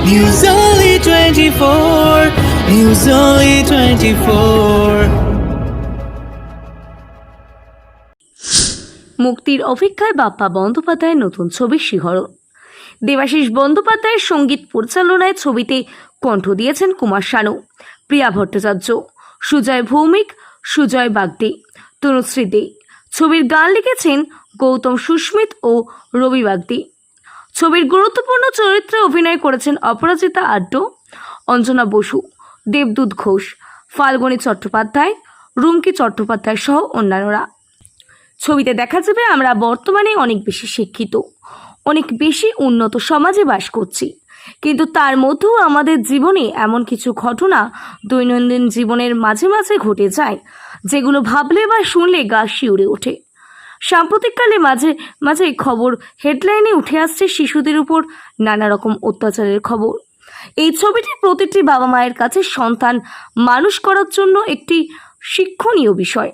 News Only 24. News Only 24. মুক্তির অপেক্ষায় বাপ্পা বন্দ্যোপাধ্যায়ের নতুন ছবি শিহরণ দেবাশিস বন্দ্যোপাধ্যায়ের সংগীত পরিচালনায় ছবিতে কণ্ঠ দিয়েছেন কুমার শানু, প্রিয়া ভট্টাচার্য, সুজয় ভৌমিক, সুজয় বাগদে, তনুশ্রী দে ছবির গান লিখেছেন গৌতম সুস্মিত ও রবি বাগদি ছবির গুরুত্বপূর্ণ চরিত্রে অভিনয় করেছেন অপরাজিতা আড্ড, অঞ্জনা বসু, দেবদূত ঘোষ, ফাল্গুনী চট্টোপাধ্যায়, রুমকি চট্টোপাধ্যায় সহ অন্যান্যরা। ছবিতে দেখা যাবে আমরা বর্তমানে অনেক বেশি শিক্ষিত, অনেক বেশি উন্নত সমাজে বাস করছি। কিন্তু তার মধ্যেও আমাদের জীবনে এমন কিছু ঘটনা দৈনন্দিন জীবনের মাঝে মাঝে ঘটে যায়, যেগুলো ভাবলে বা শুনলে গা শিউরে ওঠে। সাম্প্রতিককালে মাঝে মাঝে খবর হেডলাইনে উঠে আসছে শিশুদের উপর নানা রকম অত্যাচারের খবর। এই ছবিটি প্রতিটি বাবা মায়ের কাছে সন্তান মানুষ করার জন্য একটি শিক্ষণীয় বিষয়।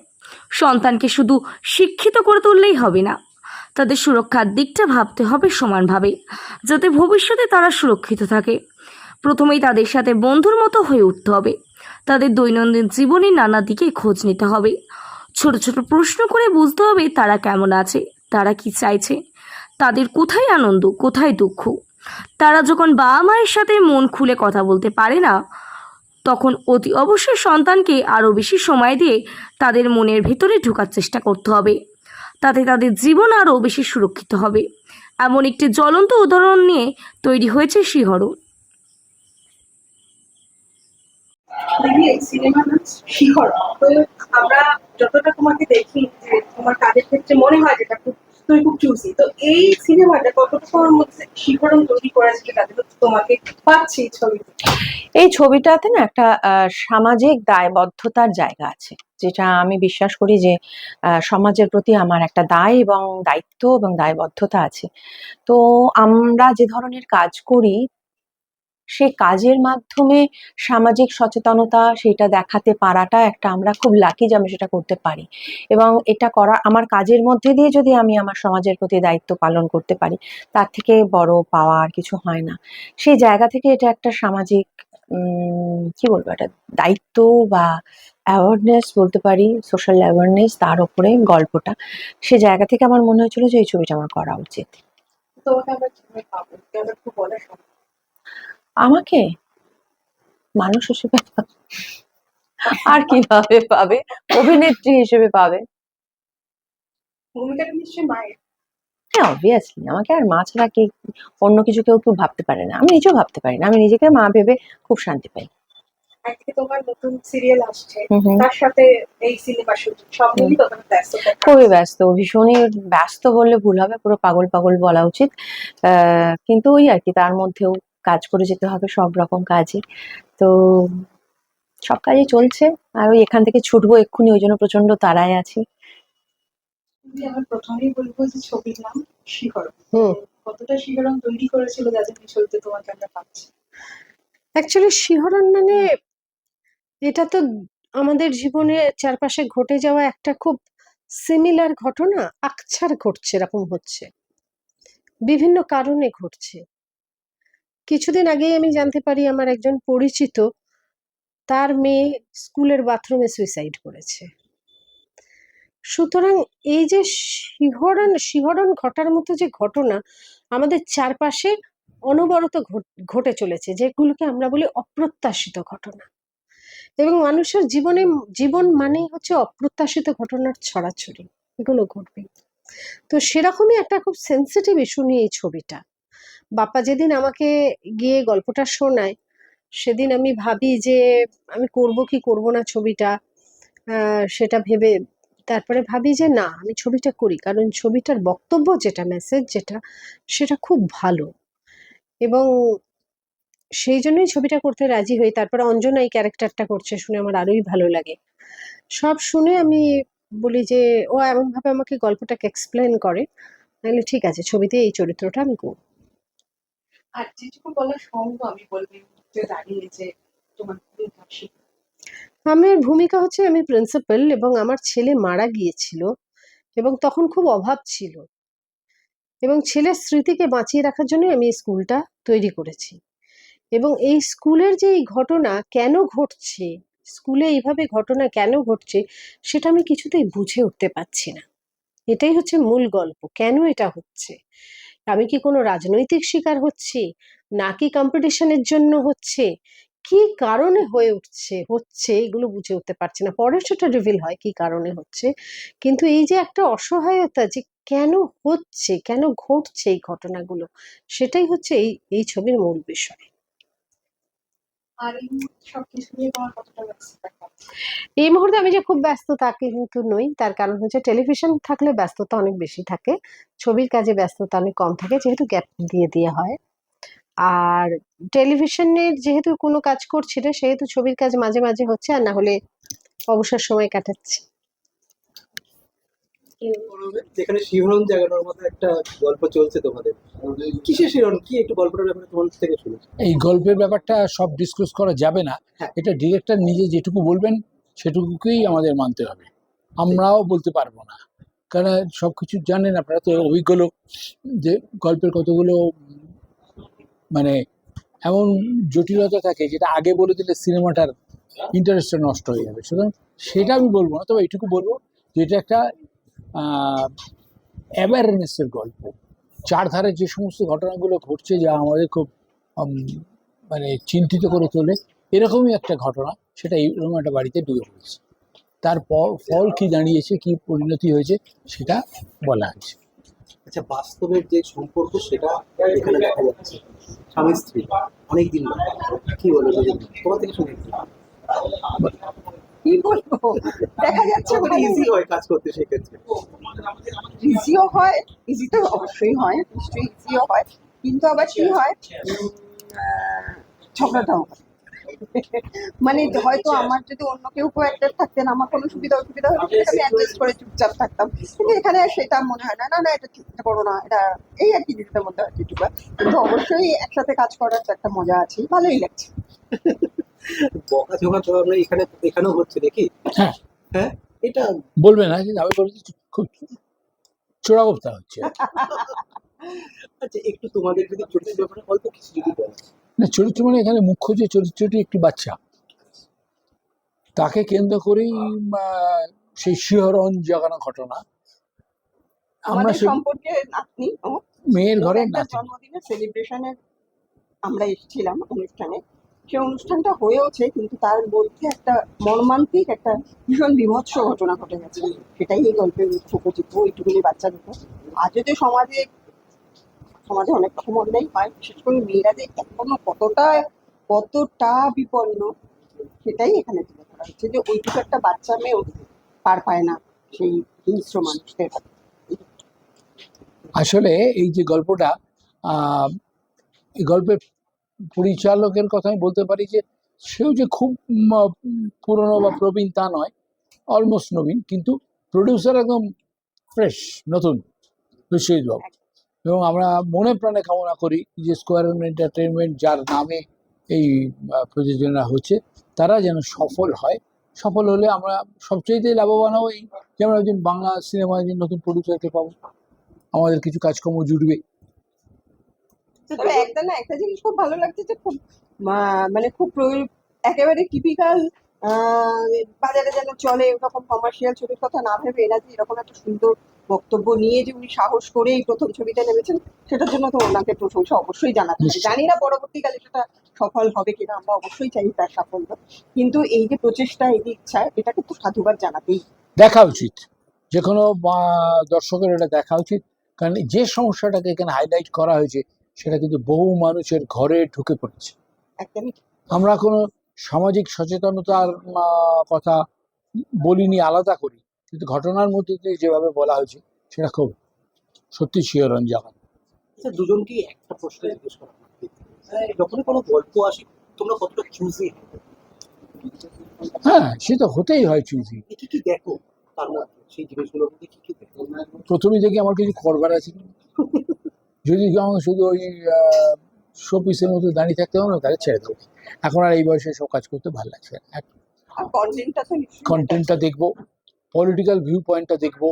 সন্তানকে শুধু শিক্ষিত করে তুললেই হবে না, তাদের সুরক্ষার দিকটা ভাবতে হবে সমানভাবে, যাতে ভবিষ্যতে তারা সুরক্ষিত থাকে। প্রথমেই তাদের সাথে বন্ধুর মতো হয়ে উঠতে হবে, তাদের দৈনন্দিন জীবনে নানা দিকে খোঁজ নিতে হবে। ছোট ছোট প্রশ্ন করে বুঝতে হবে তারা কেমন আছে, তারা কি চাইছে, তাদের কোথায় আনন্দ, কোথায় দুঃখ। তারা যখন বাবা মায়ের সাথে মন খুলে কথা বলতে পারে না, তখন অতি অবশ্যই সন্তানকে আরও বেশি সময় দিয়ে তাদের মনের ভেতরে ঢোকার চেষ্টা করতে হবে। তাতে তাদের জীবন আরও বেশি সুরক্ষিত হবে। এমন একটি জ্বলন্ত উদাহরণ নিয়ে তৈরি হয়েছে শিহরণ। এই আমরা যতটা তোমাকে দেখি, যে তোমার কাজের ক্ষেত্রে মনে হয় যেটা খুব তুমি খুব চুজি তো এই সিনেমাটা কতটা তোমার মধ্যে শিহরণ তৈরি করেছে তোমাকে পাচ্ছি এই ছবিটাতে না একটা সামাজিক দায়বদ্ধতার জায়গা আছে, যেটা আমি বিশ্বাস করি যে সমাজের প্রতি আমার একটা দায় এবং দায়িত্ব এবং দায়বদ্ধতা আছে। তো আমরা যে ধরনের কাজ করি সেই কাজের মাধ্যমে সামাজিক সচেতনতা সেটা দেখাতে পারাটা একটা আমরা খুব লাকি যে আমি সেটা করতে পারি। এবং এটা করা, আমার কাজের মধ্যে দিয়ে যদি আমি আমার সমাজের প্রতি দায়িত্ব পালন করতে পারি, তার থেকে বড় পাওয়া আর কিছু হয় না। সেই জায়গা থেকে এটা একটা সামাজিক কি বলব এটা, দায়িত্ব বা অ্যাওয়ারনেস বলতে পারি সোশ্যাল অ্যাওয়ারনেস তার উপরে গল্পটা, সে জায়গা থেকে আমার মনে হয়েছিল যে এই ছবিটা আমার করা উচিত। তোমাকে আমরা কীভাবে পাবো? সম্ভব আমাকে? মানুষ হিসেবে। আর কীভাবে পাবে? অভিনেত্রী হিসেবে পাবে। ভূমিকাটা নিশ্চয়ই মায়ের। হ্যাঁ অবভিয়াসলি আমাকে আর মা ছাড়া কে অন্য কিছু কেউ কেউ ভাবতে পারে না। আমি নিজেও ভাবতে পারি না। আমি নিজেকে মা ভেবে খুব শান্তি পাই। একদিকে তোমার নতুন সিরিয়াল আসছে। হুম হুম। তার সাথে এই সিনেমা শুটিং সব মিলিয়ে ব্যস্ত? খুবই ব্যস্ত। ভীষণই ব্যস্ত বললে ভুল হবে। পুরো পাগল পাগল বলা উচিত। আহ, কিন্তু ওই আর কি তার মধ্যেও কাজ করে যেতে হবে সব রকম কাজে তো সব কাজই চলছে। আর ওই এখান থেকে ছুটবো এক্ষুনি ওই জন্য প্রচণ্ড তাড়ায় আছি। আমার প্রথমেই বলব যে ছবির নাম শিহরণ। হুম। কতটা শিহরণ তৈরি করেছিল এই ছবিতে তোমাকে আমরা পাচ্ছি। অ্যাকচুয়ালি শিহরণ মানে এটা তো আমাদের জীবনে চারপাশে ঘটে যাওয়া একটা খুব সিমিলার ঘটনা আকছার ঘটছে এরকম হচ্ছে। বিভিন্ন কারণে ঘটছে। কিছুদিন আগেই আমি জানতে পারি আমার একজন পরিচিত তার মেয়ে স্কুলের বাথরুমে সুইসাইড করেছে। সুতরাং এই যে শিহরণ শিহরণ ঘটার মতো যে ঘটনা আমাদের চারপাশে অনবরত ঘট- চলেছে, যেগুলোকে আমরা বলি অপ্রত্যাশিত ঘটনা। এবং মানুষের জীবনে, জীবন মানেই হচ্ছে অপ্রত্যাশিত ঘটনার ছড়াছড়ি, এগুলো ঘটবে। তো সেরকমই একটা খুব সেন্সিটিভ ইস্যু নিয়ে এই ছবিটা। বাপ্পা যেদিন আমাকে গিয়ে গল্পটা শোনায়, সেদিন আমি ভাবি যে আমি করব কি করব না ছবিটা সেটা ভেবে তারপরে ভাবি যে না, আমি ছবিটা করি। কারণ ছবিটার বক্তব্য যেটা মেসেজ যেটা, সেটা খুব ভালো। এবং সেই জন্যই ছবিটা করতে রাজি হই। তারপরে অঞ্জনা এই ক্যারেক্টারটা করছে শুনে আমার আরোই ভালো লাগে। সব শুনে আমি বলি যে, ও এমনভাবে আমাকে গল্পটাকে এক্সপ্লেন করে। তাহলে ঠিক আছে, ছবিতে এই চরিত্রটা আমি করব। আর যেটুকু বলা সম্ভব আমি বলব দাঁড়িয়ে যে তোমার ভূমিকা। আমার ভূমিকা হচ্ছে আমি প্রিন্সিপাল এবং আমার ছেলে মারা গিয়েছিল এবং তখন খুব অভাব ছিল। এবং ছেলের স্মৃতিকে বাঁচিয়ে রাখার জন্য আমি স্কুলটা তৈরি করেছি। এবং এই স্কুলের যে এই ঘটনা কেন ঘটছে, স্কুলে এইভাবে ঘটনা কেন ঘটছে, সেটা আমি কিছুতেই বুঝে উঠতে পারছি না। এটাই হচ্ছে মূল গল্প, কেন এটা হচ্ছে? আমি কি কোনো রাজনৈতিক শিকার হচ্ছি? নাকি কম্পিটিশনের জন্য হচ্ছে? কি কারণে হয়ে উঠছে? হচ্ছে এগুলো বুঝে উঠতে পারছি না। পরে সেটা রিভিল হয় কি কারণে হচ্ছে। কিন্তু এই যে একটা অসহায়তা যে কেন হচ্ছে, কেন ঘটছে এই ঘটনাগুলো, সেটাই হচ্ছে এই এই ছবির মূল বিষয়। আর এই সবকিছু নিয়ে তোমার কতটা ব্যস্ত এই মুহূর্তে আমি যে খুব ব্যস্ত তা কিন্তু নই তার কারণ হচ্ছে টেলিভিশন থাকলে ব্যস্ততা অনেক বেশি থাকে। ছবির কাজে ব্যস্ততা অনেক কম থাকে যেহেতু গ্যাপ দিয়ে দেওয়া হয়। আর টেলিভিশনের যেহেতু কোনো কাজ করছি না সেহেতু ছবির কাজ মাঝে মাঝে হচ্ছে আর না হলে অবসর সময় কাটাচ্ছি। যেখানে শিহরণ জাগানোর মতো একটা গল্প চলছে তোমাদের। কিসের শিহরণ কি একটু গল্পটার ব্যাপারে তোমার থেকে শুনেছি। এই গল্পের ব্যাপারটা সব ডিসক্লোজ করা যাবে না। হ্যাঁ। এটা ডিরেক্টর নিজে যেটুকু বলবেন সেটুকুকেই আমাদের মানতে হবে। আমরাও বলতে পারব না। কারণ সব কিছু জানেন আপনারা তো অভিজ্ঞ লোক যে গল্পের কতগুলো মানে এমন জটিলতা থাকে যেটা আগে বলে দিলে সিনেমাটার ইন্টারেস্টটা নষ্ট হয়ে যাবে। সুতরাং সেটা আমি বলব না তবে এইটুকু বলব যে এটা একটা অ্যাওয়ারনেসের গল্প। চারধারে যে সমস্ত ঘটনাগুলো ঘটছে যা আমাদের খুব মানে চিন্তিত করে তোলে এরকমই একটা ঘটনা সেটা এরকম একটা বাড়িতে ডুবে পড়েছে তারপর ফল কি দাঁড়িয়েছে কি পরিণতি হয়েছে সেটা বলা হয়েছে আচ্ছা বাস্তবের যে সম্পর্ক সেটা এখানে দেখা যাচ্ছে। স্বামী স্ত্রী অনেক দিন কি বলো দুজন? তোমার থেকে শুনে। কি বলব? দেখা যাচ্ছে ইজি হয় কাজ করতে সেক্ষেত্রে ইজিও হয় ইজি তো অবশ্যই হয় নিশ্চয়ই ইজিও হয়। কিন্তু আবার কি হয়? উম, আহ, ঝগড়াটাও হয়। মানে হয়তো আমার যদি অন্য কেউ কোয়াক্টার থাকতেন আমার কোনো সুবিধা অসুবিধা হলে আমি অ্যাডজাস্ট করে চুপচাপ থাকতাম। কিন্তু এখানে আর সেটা মনে হয় না না না এটা ঠিক করো না এটা এই আর কি নিজেদের মধ্যে হয় যেটুকু কিন্তু অবশ্যই একসাথে কাজ করার তো একটা মজা আছে ভালোই লাগছে। বকাঝকা তো আমরা এখানে এখানেও হচ্ছে দেখি হ্যাঁ। হ্যাঁ? এটা বলবে না কিন্তু আমি বলছি খুব চোরাগোপ্তা হচ্ছে আচ্ছা একটু তোমাদের যদি চরিত্রের ব্যাপারে অল্প কিছু যদি বলো। না চরিত্র মানে এখানে মুখ্য যে চরিত্রটি একটি বাচ্চা। তাকে কেন্দ্র করেই সেই শিহরণ জাগানো ঘটনা। আমরা সম্পর্কে নাতনি মেয়ের ঘরে জন্মদিনের সেলিব্রেশনের আমরা এসেছিলাম অনুষ্ঠানে। সেই অনুষ্ঠানটা হয়েওছে, কিন্তু তার মধ্যে একটা মর্মান্তিক একটা ভীষণ বিভৎস ঘটনা ঘটে গেছে। সেটাই এই গল্পের উপযুক্ত ওইটুকুনি বাচ্চার উপর। আজ যদি সমাজে সমাজে অনেক রকম অন্যায় হয়, বিশেষ করে মেয়েরা যে এখনও কতটা কতটা বিপন্ন, সেটাই এখানে তুলে ধরা হচ্ছে যে ওইটুকু একটা বাচ্চা মেয়েও পার পায় না সেই হিংস্র মানুষদের। আসলে এই যে গল্পটা এই গল্পের পরিচালকের কথা আমি বলতে পারি যে, সেও যে খুব পুরনো বা প্রবীণ তা নয় অলমোস্ট নবীন, কিন্তু প্রডিউসার একদম ফ্রেশ নতুন বিশ্বজিৎ বাবু। এবং আমরা মনে প্রাণে কামনা করি যে স্কোয়ার এন্টারটেনমেন্ট যার নামে এই প্রযোজনা হচ্ছে, তারা যেন সফল হয়। সফল হলে আমরা সবচেয়ে লাভবান হব এই যে আমরা একজন বাংলা সিনেমায় একজন নতুন প্রডিউসারকে পাবো, আমাদের কিছু কাজকর্ম জুটবে তবে একটা না একটা জিনিস খুব ভালো লাগছে যে খুব মানে খুব একেবারে টিপিক্যাল বাজারে যেন চলে এরকম কমার্শিয়াল ছবির কথা না ভেবে এরা যে এরকম একটা সুন্দর বক্তব্য নিয়ে যে উনি সাহস করে এই প্রথম ছবিটা নেমেছেন সেটার জন্য তো ওনাকে প্রশংসা অবশ্যই জানাতে হবে। জানি না পরবর্তীকালে সেটা সফল হবে কিনা আমরা অবশ্যই চাই তার সাফল্য। কিন্তু এই যে প্রচেষ্টা এই যে ইচ্ছা এটাকে তো সাধুবাদ জানাতেই দেখা উচিত। যে কোনো দর্শকের এটা দেখা উচিত। কারণ যে সমস্যাটাকে এখানে হাইলাইট করা হয়েছে সেটা কিন্তু বহু মানুষের ঘরে ঢুকে পড়েছে। একদমই আমরা কোনো সামাজিক সচেতনতার কথা বলিনি আলাদা করি। কিন্তু ঘটনার মধ্যে দিয়ে যেভাবে বলা হয়েছে সেটা খুব সত্যি শিহরণ জাগানো আচ্ছা দুজনকেই একটা প্রশ্ন জিজ্ঞেস করা যখনই কোনো গল্প আসে তোমরা কতটা চুজি হ্যাঁ সে তো হতেই হয় চুজি কি কি দেখো? তার মধ্যে সেই জিনিসগুলোর মধ্যে কি কি দেখো? প্রথমে দেখি আমার কিছু করবার আছে। যদি আমাকে শুধু ওই শোপিসের মতো দাঁড়িয়ে থাকতে হবে তাহলে ছেড়ে দেবো এখন আর এই বয়সে সব কাজ করতে ভালো লাগছে না। কন্টেন্টটা দেখব পলিটিক্যাল ভিউ পয়েন্টটা দেখব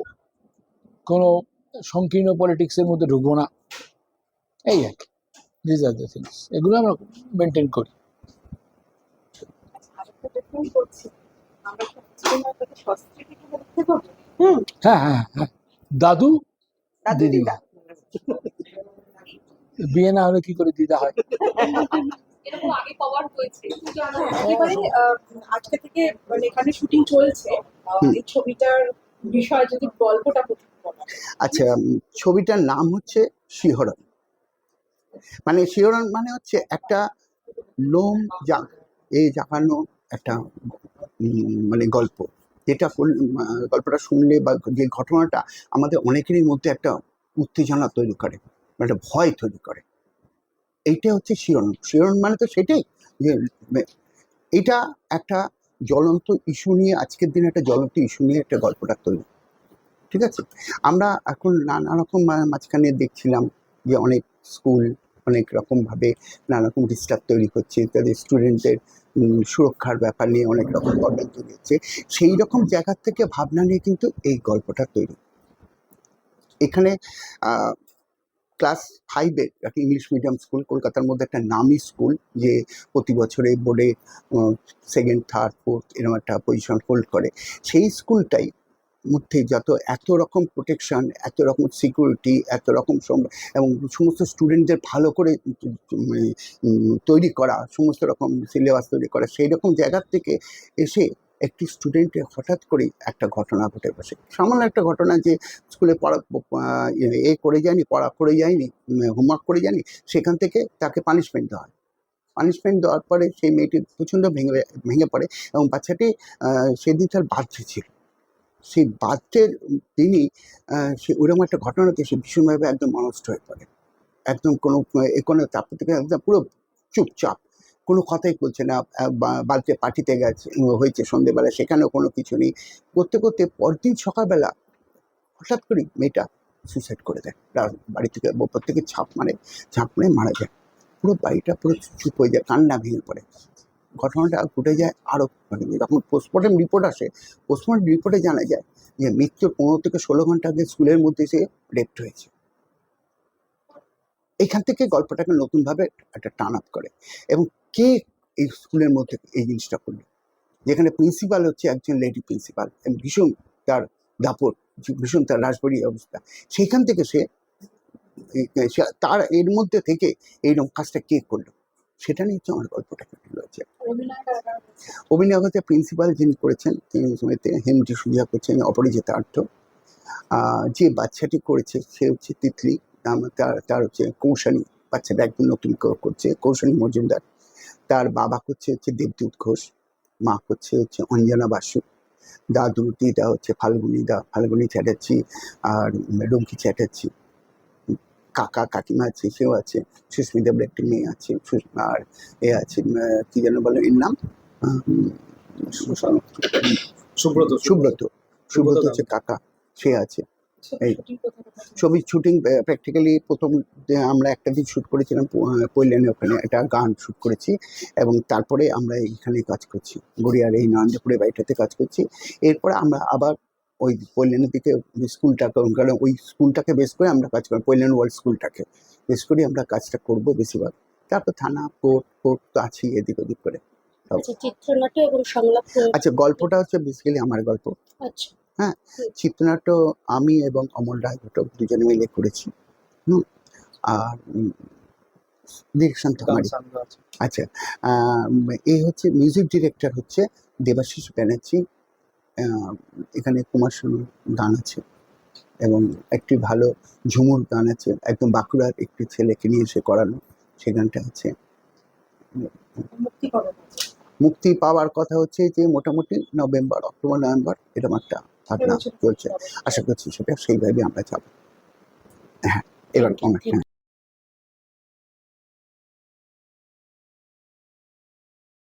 কোনো সংকীর্ণ পলিটিক্সের মধ্যে ঢুকবো না। এই আর কি। দিস আর দ্য থিংস এগুলো আমরা মেনটেন করি। পাবো হ্যাঁ হ্যাঁ হ্যাঁ। দাদু দাদু দিদিমা। দিদা। বিয়ে না হলে কি করে দিদা হয়? আজকে থেকে মানে এখানে শুটিং চলছে। এই ছবিটার বিষয়ে যদি গল্পটা আচ্ছা ছবিটার নাম হচ্ছে শিহরণ। মানে শিহরণ মানে হচ্ছে একটা লোম যা এই জাগানো একটা উম, মানে গল্প। যেটা গল্পটা শুনলে বা যে ঘটনাটা আমাদের অনেকেরই মধ্যে একটা উত্তেজনা তৈরি করে। একটা ভয় তৈরি করে। এইটা হচ্ছে শিরণ শিরণ মানে তো সেটাই যে এটা একটা জ্বলন্ত ইস্যু নিয়ে, আজকের দিনে একটা জ্বলন্ত ইস্যু নিয়ে একটা গল্পটা তৈরি। ঠিক আছে? আমরা এখন নানা রকম মাঝখানে দেখছিলাম যে অনেক স্কুল অনেক রকমভাবে নানা রকম ডিস্টার্ব তৈরি হচ্ছে তাদের স্টুডেন্টদের সুরক্ষার ব্যাপার নিয়ে অনেক রকম প্রবলেম তৈরি হচ্ছে সেই রকম জায়গার থেকে ভাবনা নিয়ে কিন্তু এই গল্পটা তৈরি। এখানে ক্লাস ফাইভের একটা ইংলিশ মিডিয়াম স্কুল কলকাতার মধ্যে একটা নামি স্কুল যে প্রতি বছরে বোর্ডে সেকেন্ড থার্ড ফোর্থ এরকম একটা পজিশন হোল্ড করে। সেই স্কুলটাই মধ্যে যত, এত রকম প্রোটেকশন এত রকম সিকিউরিটি এত রকম এবং সমস্ত স্টুডেন্টদের ভালো করে তৈরি করা, সমস্ত রকম সিলেবাস তৈরি করা, সেই রকম জায়গার থেকে এসে একটি স্টুডেন্টের হঠাৎ করেই একটা ঘটনা ঘটে বসে। সামান্য একটা ঘটনা যে স্কুলে পড়া, এ করে যায়নি, পড়া করে যায়নি হোমওয়ার্ক করে যায়নি, সেখান থেকে তাকে পানিশমেন্ট দেওয়া হয়। পানিশমেন্ট দেওয়ার পরে সেই মেয়েটি প্রচণ্ড ভেঙে ভেঙে পড়ে এবং বাচ্চাটি সেদিন তার বার্থডে ছিল। সেই বাধ্যের দিনই সে ওরকম একটা ঘটনাতে সে ভীষণভাবে একদম অনষ্ট হয়ে পড়ে। একদম কোনো কোনো তারপর থেকে একদম পুরো চুপচাপ। কোনো কথাই বলছে না বাড়িতে পার্টিতে গেছে, হয়েছে সন্ধেবেলা, সেখানেও কোনো কিছু নেই। করতে করতে পরদিন সকালবেলা হঠাৎ করে মেয়েটা সুইসাইড করে দেয়। বাড়ি থেকে থেকে ছাপ মারে ছাপ মারে মারা যায়। পুরো বাড়িটা পুরো চুপ হয়ে যায়, কান্না ভেঙে পড়ে। ঘটনাটা ঘটে যায় আরও মানে যখন পোস্টমর্টম রিপোর্ট আসে পোস্টমর্টম রিপোর্টে জানা যায় যে মৃত্যুর পনেরো থেকে ষোলো ঘণ্টা আগে স্কুলের মধ্যে সে রেপ্ট হয়েছে। এখান থেকে গল্পটাকে নতুনভাবে একটা টান আপ করে। এবং কে এই স্কুলের মধ্যে এই জিনিসটা করল? যেখানে প্রিন্সিপাল হচ্ছে একজন লেডি প্রিন্সিপাল ভীষণ তার দাপট, ভীষণ তার রাজবাড়ি অবস্থা। সেইখান থেকে সে তার এর মধ্যে থেকে এইরকম কাজটা কে করল? সেটা নিয়ে হচ্ছে আমার গল্পটা কেটে রয়েছে। অভিনয় হচ্ছে প্রিন্সিপাল যিনি করেছেন, তিনি সমিতি হেমজি সুজিয়া করছেন, অপরিচিত আর্থ যে বাচ্চাটি করেছে, সে হচ্ছে তিতলি তার তার হচ্ছে কৌশানী, বাচ্চাটা একদম নতুন করছে, কৌশানী মজুমদার। তার বাবা হচ্ছে হচ্ছে দেবদূত ঘোষ মা হচ্ছে হচ্ছে অঞ্জনা বাসু। দাদু দিদা হচ্ছে ফাল্গুনি দা ফাল্গুনি চ্যাটার্জি আর রঙ্কি চ্যাটার্জি। কাকা কাকিমা আছে সেও আছে সুস্মিতা বলে একটি মেয়ে আছে আর এ আছে কি যেন বলে এর নাম? সুব্রত। সুব্রত সুব্রত হচ্ছে কাকা সে আছে। এই। ছবির শুটিং প্র্যাকটিক্যালি প্রথম আমরা একটা দিন শ্যুট করেছিলাম পৈলানে ওখানে একটা গান শ্যুট করেছি এবং তারপরে আমরা এখানে কাজ করছি। গড়িয়ার এই নরেন্দ্রপুরে বাড়িটাতে কাজ করছি। এরপরে আমরা আবার ওই পৈলানের দিকে ওই স্কুলটাকে কারণ ওই স্কুলটাকে বেস করে আমরা কাজ করি পৈলান ওয়ার্ল্ড স্কুলটাকে বেস করে আমরা কাজটা করব বেশিরভাগ। তারপর থানা কোর্ট কোর্ট তো আছেই এদিক ওদিক করে। আচ্ছা আচ্ছা গল্পটা হচ্ছে বেসিক্যালি আমার গল্প। আচ্ছা। চিত্রনাট্য আমি এবং অমল রায় ঘটক দুজনে মিলে করেছি। হুম? আর ডিরেকশন আচ্ছা এই হচ্ছে মিউজিক ডিরেক্টর হচ্ছে দেবাশিস ব্যানার্জি। এখানে কুমার শানু গান আছে এবং একটি ভালো ঝুমুর গান আছে। একদম বাঁকুড়ার একটি ছেলেকে নিয়ে এসে করানো সে গানটা আছে। মুক্তি পাওয়ার কথা হচ্ছে যে মোটামুটি নভেম্বর অক্টোবর নভেম্বর এরকম একটা। ভাবনা না চলছে আশা করছি সেটা সেইভাবে আমরা যাব হ্যাঁ এবার অনেক you.